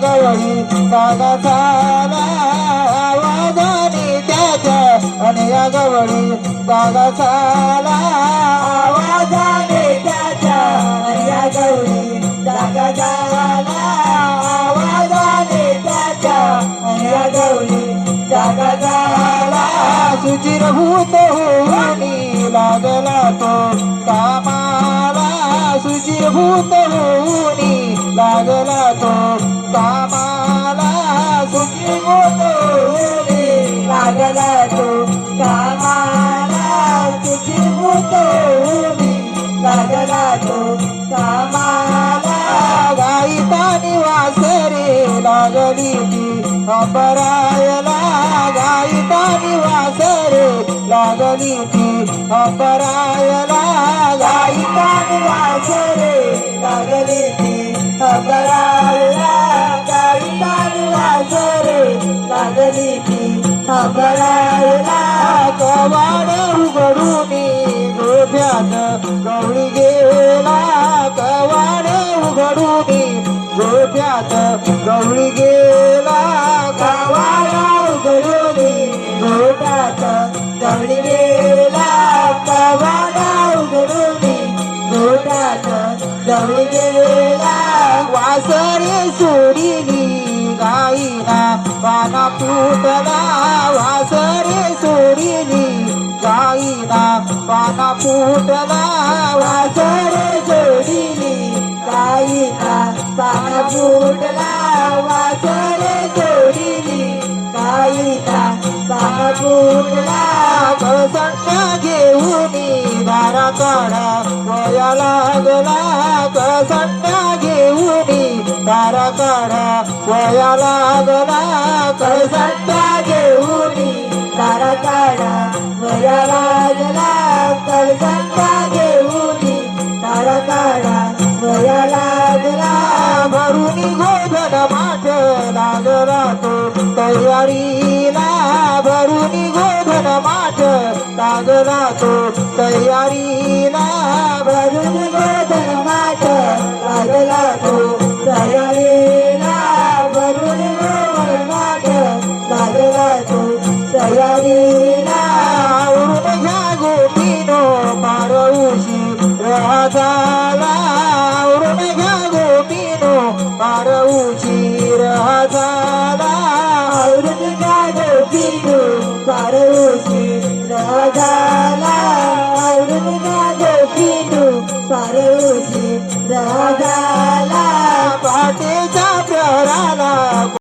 जागा झाला आवाजाने त्याच्या आणि या गवळी जागा झाला आवाजाने त्याच्या आणि या गवळी सागा साला आवाजाने त्याच्या आणि या गवळी जागा झाला होऊनी लागला तो कामाला. सुचिरभूत होऊन अपरायला गायिता निवास रे. लागली ती अपरायला गायिता निवास रे. लागली ती अपरायला गायिता निवास रे. लागली ती अपरायला कवाड उघडून गोठ्यात गवळी गेला. कवाड उघडून गोठ्यात गवळी गेला. गेला वासरे सोडिली गाईना पाना फुटला वासरे सोडिली गाईना पाना फुटला वासरे सोडिली गाईना पाना फुटला वासरे सोडिली गाईना पाना फुटला कळसंटा घेऊनी दारा काढा. वया लागला कळसंटा घेऊनी दारा काढा वया लागला कळसंटा घेऊनी दारा काढा वया लागला कळसंटा घेऊन दारा काढा वया लागला भरून गोधन माठ लागला तो तयारीला. भरून गोधन माठ लागला तो तयारीला. పరోసి రాధాల అరుణ గోపిను పరోసి రాధా